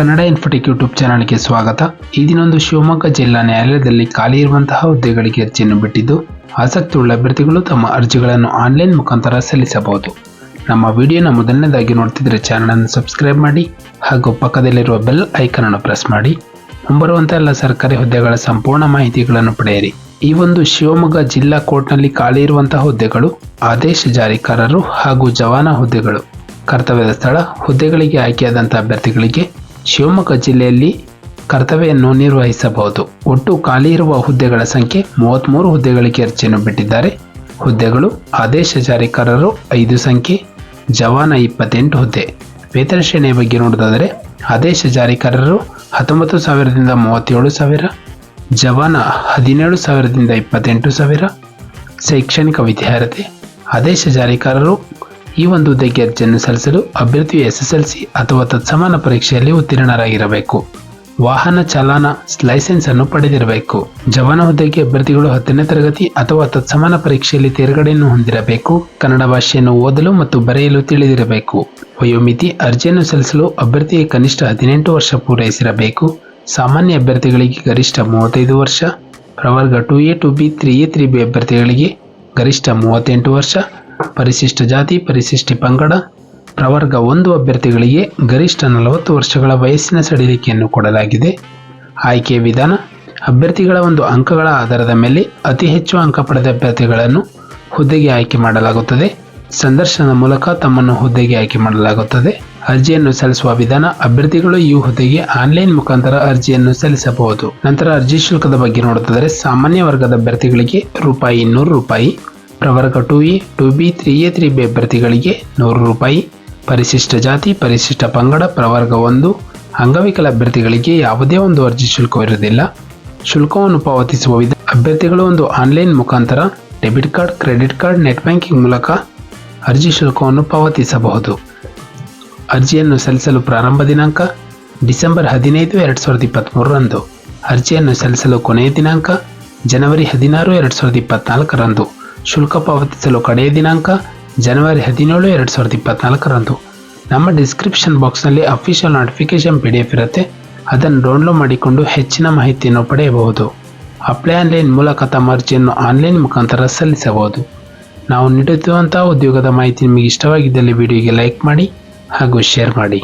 Kannada Infotech YouTube ಚಾನಲ್ಗೆ ಸ್ವಾಗತ. ಈ ದಿನೊಂದು ಶಿವಮೊಗ್ಗ ಜಿಲ್ಲಾ ನ್ಯಾಯಾಲಯದಲ್ಲಿ ಖಾಲಿ ಇರುವಂತಹ ಹುದ್ದೆಗಳಿಗೆ ಅರ್ಜಿಯನ್ನು ಬಿಟ್ಟಿದ್ದು ಆಸಕ್ತಿ ಉಳ್ಳ ಅಭ್ಯರ್ಥಿಗಳು ತಮ್ಮ ಅರ್ಜಿಗಳನ್ನು ಆನ್ಲೈನ್ ಮುಖಾಂತರ ಸಲ್ಲಿಸಬಹುದು. ನಮ್ಮ ವಿಡಿಯೋನ ಮೊದಲನೇದಾಗಿ ನೋಡ್ತಿದ್ರೆ ಚಾನಲನ್ನು ಸಬ್ಸ್ಕ್ರೈಬ್ ಮಾಡಿ, ಹಾಗೂ ಪಕ್ಕದಲ್ಲಿರುವ ಬೆಲ್ ಐಕನ್ ಅನ್ನು ಪ್ರೆಸ್ ಮಾಡಿ. ಮುಂಬರುವಂತಹ ಎಲ್ಲ ಸರ್ಕಾರಿ ಹುದ್ದೆಗಳ ಸಂಪೂರ್ಣ ಮಾಹಿತಿಗಳನ್ನು ಪಡೆಯಿರಿ. ಈ ಒಂದು ಶಿವಮೊಗ್ಗ ಜಿಲ್ಲಾ ಕೋರ್ಟ್ನಲ್ಲಿ ಖಾಲಿ ಇರುವಂತಹ ಹುದ್ದೆಗಳು, ಆದೇಶ ಜಾರಿಕಾರರು ಹಾಗೂ ಜವಾನ ಹುದ್ದೆಗಳು. ಕರ್ತವ್ಯದ ಸ್ಥಳ, ಹುದ್ದೆಗಳಿಗೆ ಆಯ್ಕೆಯಾದಂತಹ ಅಭ್ಯರ್ಥಿಗಳಿಗೆ ಶಿವಮೊಗ್ಗ ಜಿಲ್ಲೆಯಲ್ಲಿ ಕರ್ತವ್ಯವನ್ನು ನಿರ್ವಹಿಸಬಹುದು. ಒಟ್ಟು ಖಾಲಿ ಇರುವ ಹುದ್ದೆಗಳ ಸಂಖ್ಯೆ ಮೂವತ್ತ್ಮೂರು ಹುದ್ದೆಗಳಿಗೆ ಅರ್ಜಿಯನ್ನು ಬಿಟ್ಟಿದ್ದಾರೆ. ಹುದ್ದೆಗಳು, ಆದೇಶ ಜಾರಿಕಾರರು ಐದು ಸಂಖ್ಯೆ, ಜವಾನ ಇಪ್ಪತ್ತೆಂಟು ಹುದ್ದೆ. ವೇತನ ಶ್ರೇಣಿಯ ಬಗ್ಗೆ ನೋಡೋದಾದರೆ, ಆದೇಶ ಜಾರಿಕಾರರು ಹತ್ತೊಂಬತ್ತು ಸಾವಿರದಿಂದ ಮೂವತ್ತೇಳು ಸಾವಿರ, ಜವಾನ ಹದಿನೇಳು ಸಾವಿರದಿಂದ ಇಪ್ಪತ್ತೆಂಟು ಸಾವಿರ. ಶೈಕ್ಷಣಿಕ ವಿದ್ಯಾರ್ಥಿ ಆದೇಶ ಜಾರಿಕಾರರು ಈ ಒಂದು ಹುದ್ದೆಗೆ ಅರ್ಜಿಯನ್ನು ಸಲ್ಲಿಸಲು ಅಭ್ಯರ್ಥಿಯು ಎಸ್ ಎಸ್ ಎಲ್ ಸಿ ಅಥವಾ ತತ್ಸಮಾನ ಪರೀಕ್ಷೆಯಲ್ಲಿ ಉತ್ತೀರ್ಣರಾಗಿರಬೇಕು. ವಾಹನ ಚಾಲನ ಲೈಸೆನ್ಸ್ ಅನ್ನು ಪಡೆದಿರಬೇಕು. ಜವಾನ ಹುದ್ದೆಗೆ ಅಭ್ಯರ್ಥಿಗಳು ಹತ್ತನೇ ತರಗತಿ ಅಥವಾ ತತ್ಸಮಾನ ಪರೀಕ್ಷೆಯಲ್ಲಿ ತೇರ್ಗಡೆಯನ್ನು ಹೊಂದಿರಬೇಕು. ಕನ್ನಡ ಭಾಷೆಯನ್ನು ಓದಲು ಮತ್ತು ಬರೆಯಲು ತಿಳಿದಿರಬೇಕು. ವಯೋಮಿತಿ ಅರ್ಜಿಯನ್ನು ಸಲ್ಲಿಸಲು ಅಭ್ಯರ್ಥಿಗೆ ಕನಿಷ್ಠ ಹದಿನೆಂಟು ವರ್ಷ ಪೂರೈಸಿರಬೇಕು. ಸಾಮಾನ್ಯ ಅಭ್ಯರ್ಥಿಗಳಿಗೆ ಗರಿಷ್ಠ ಮೂವತ್ತೈದು ವರ್ಷ. ಪ್ರವರ್ಗ two A two B three A three B ಅಭ್ಯರ್ಥಿಗಳಿಗೆ ಗರಿಷ್ಠ ಮೂವತ್ತೆಂಟು ವರ್ಷ. ಪರಿಶಿಷ್ಟ ಜಾತಿ, ಪರಿಶಿಷ್ಟ ಪಂಗಡ, ಪ್ರವರ್ಗ ಒಂದು ಅಭ್ಯರ್ಥಿಗಳಿಗೆ ಗರಿಷ್ಠ ನಲವತ್ತು ವರ್ಷಗಳ ವಯಸ್ಸಿನ ಸಡಿಲಿಕೆಯನ್ನು ಕೊಡಲಾಗಿದೆ. ಆಯ್ಕೆ ವಿಧಾನ, ಅಭ್ಯರ್ಥಿಗಳ ಒಂದು ಅಂಕಗಳ ಆಧಾರದ ಮೇಲೆ ಅತಿ ಹೆಚ್ಚು ಅಂಕ ಪಡೆದ ಅಭ್ಯರ್ಥಿಗಳನ್ನು ಹುದ್ದೆಗೆ ಆಯ್ಕೆ ಮಾಡಲಾಗುತ್ತದೆ. ಸಂದರ್ಶನದ ಮೂಲಕ ತಮ್ಮನ್ನು ಹುದ್ದೆಗೆ ಆಯ್ಕೆ ಮಾಡಲಾಗುತ್ತದೆ. ಅರ್ಜಿಯನ್ನು ಸಲ್ಲಿಸುವ ವಿಧಾನ, ಅಭ್ಯರ್ಥಿಗಳು ಈ ಹುದ್ದೆಗೆ ಆನ್ಲೈನ್ ಮುಖಾಂತರ ಅರ್ಜಿಯನ್ನು ಸಲ್ಲಿಸಬಹುದು. ನಂತರ ಅರ್ಜಿ ಶುಲ್ಕದ ಬಗ್ಗೆ ನೋಡುತ್ತಿದ್ದರೆ ಸಾಮಾನ್ಯ ವರ್ಗದ ಅಭ್ಯರ್ಥಿಗಳಿಗೆ ರೂಪಾಯಿ ಇನ್ನೂರು ರೂಪಾಯಿ ಪ್ರವರ್ಗ two A two B three A three B ಅಭ್ಯರ್ಥಿಗಳಿಗೆ ನೂರು ರೂಪಾಯಿ. ಪರಿಶಿಷ್ಟ ಜಾತಿ, ಪರಿಶಿಷ್ಟ ಪಂಗಡ, ಪ್ರವರ್ಗ ಒಂದು, ಅಂಗವಿಕಲ ಅಭ್ಯರ್ಥಿಗಳಿಗೆ ಯಾವುದೇ ಒಂದು ಅರ್ಜಿ ಶುಲ್ಕವಿರುವುದಿಲ್ಲ. ಶುಲ್ಕವನ್ನು ಪಾವತಿಸುವ ವಿಧ ಅಭ್ಯರ್ಥಿಗಳು ಒಂದು ಆನ್ಲೈನ್ ಮುಖಾಂತರ debit card, credit card, net banking ಮೂಲಕ ಅರ್ಜಿ ಶುಲ್ಕವನ್ನು ಪಾವತಿಸಬಹುದು. ಅರ್ಜಿಯನ್ನು ಸಲ್ಲಿಸಲು ಪ್ರಾರಂಭ ದಿನಾಂಕ ಡಿಸೆಂಬರ್ ಹದಿನೈದು, ಎರಡು ಸಾವಿರದ ಇಪ್ಪತ್ತ್ಮೂರರಂದು ಅರ್ಜಿಯನ್ನು ಸಲ್ಲಿಸಲು ಕೊನೆಯ ದಿನಾಂಕ ಜನವರಿ ಹದಿನಾರು, ಎರಡು ಸಾವಿರದ ಇಪ್ಪತ್ನಾಲ್ಕರಂದು ಶುಲ್ಕ ಪಾವತಿಸಲು ಕಡೆಯ ದಿನಾಂಕ ಜನವರಿ ಹದಿನೇಳು, ಎರಡು ಸಾವಿರದ ಇಪ್ಪತ್ನಾಲ್ಕರಂದು. ನಮ್ಮ ಡಿಸ್ಕ್ರಿಪ್ಷನ್ ಬಾಕ್ಸ್ನಲ್ಲಿ official notification P D F ಇರುತ್ತೆ. ಅದನ್ನು ಡೌನ್ಲೋಡ್ ಮಾಡಿಕೊಂಡು ಹೆಚ್ಚಿನ ಮಾಹಿತಿಯನ್ನು ಪಡೆಯಬಹುದು. ಅಪ್ಲೈ ಆನ್ಲೈನ್ ಮೂಲಕ ತಮ್ಮ ಅರ್ಜಿಯನ್ನು ಆನ್ಲೈನ್ ಮುಖಾಂತರ ಸಲ್ಲಿಸಬಹುದು. ನಾವು ನೀಡುತ್ತಿರುವಂತಹ ಉದ್ಯೋಗದ ಮಾಹಿತಿ ನಿಮಗೆ ಇಷ್ಟವಾಗಿದ್ದಲ್ಲಿ ವಿಡಿಯೋಗೆ ಲೈಕ್ ಮಾಡಿ ಹಾಗೂ ಶೇರ್ ಮಾಡಿ.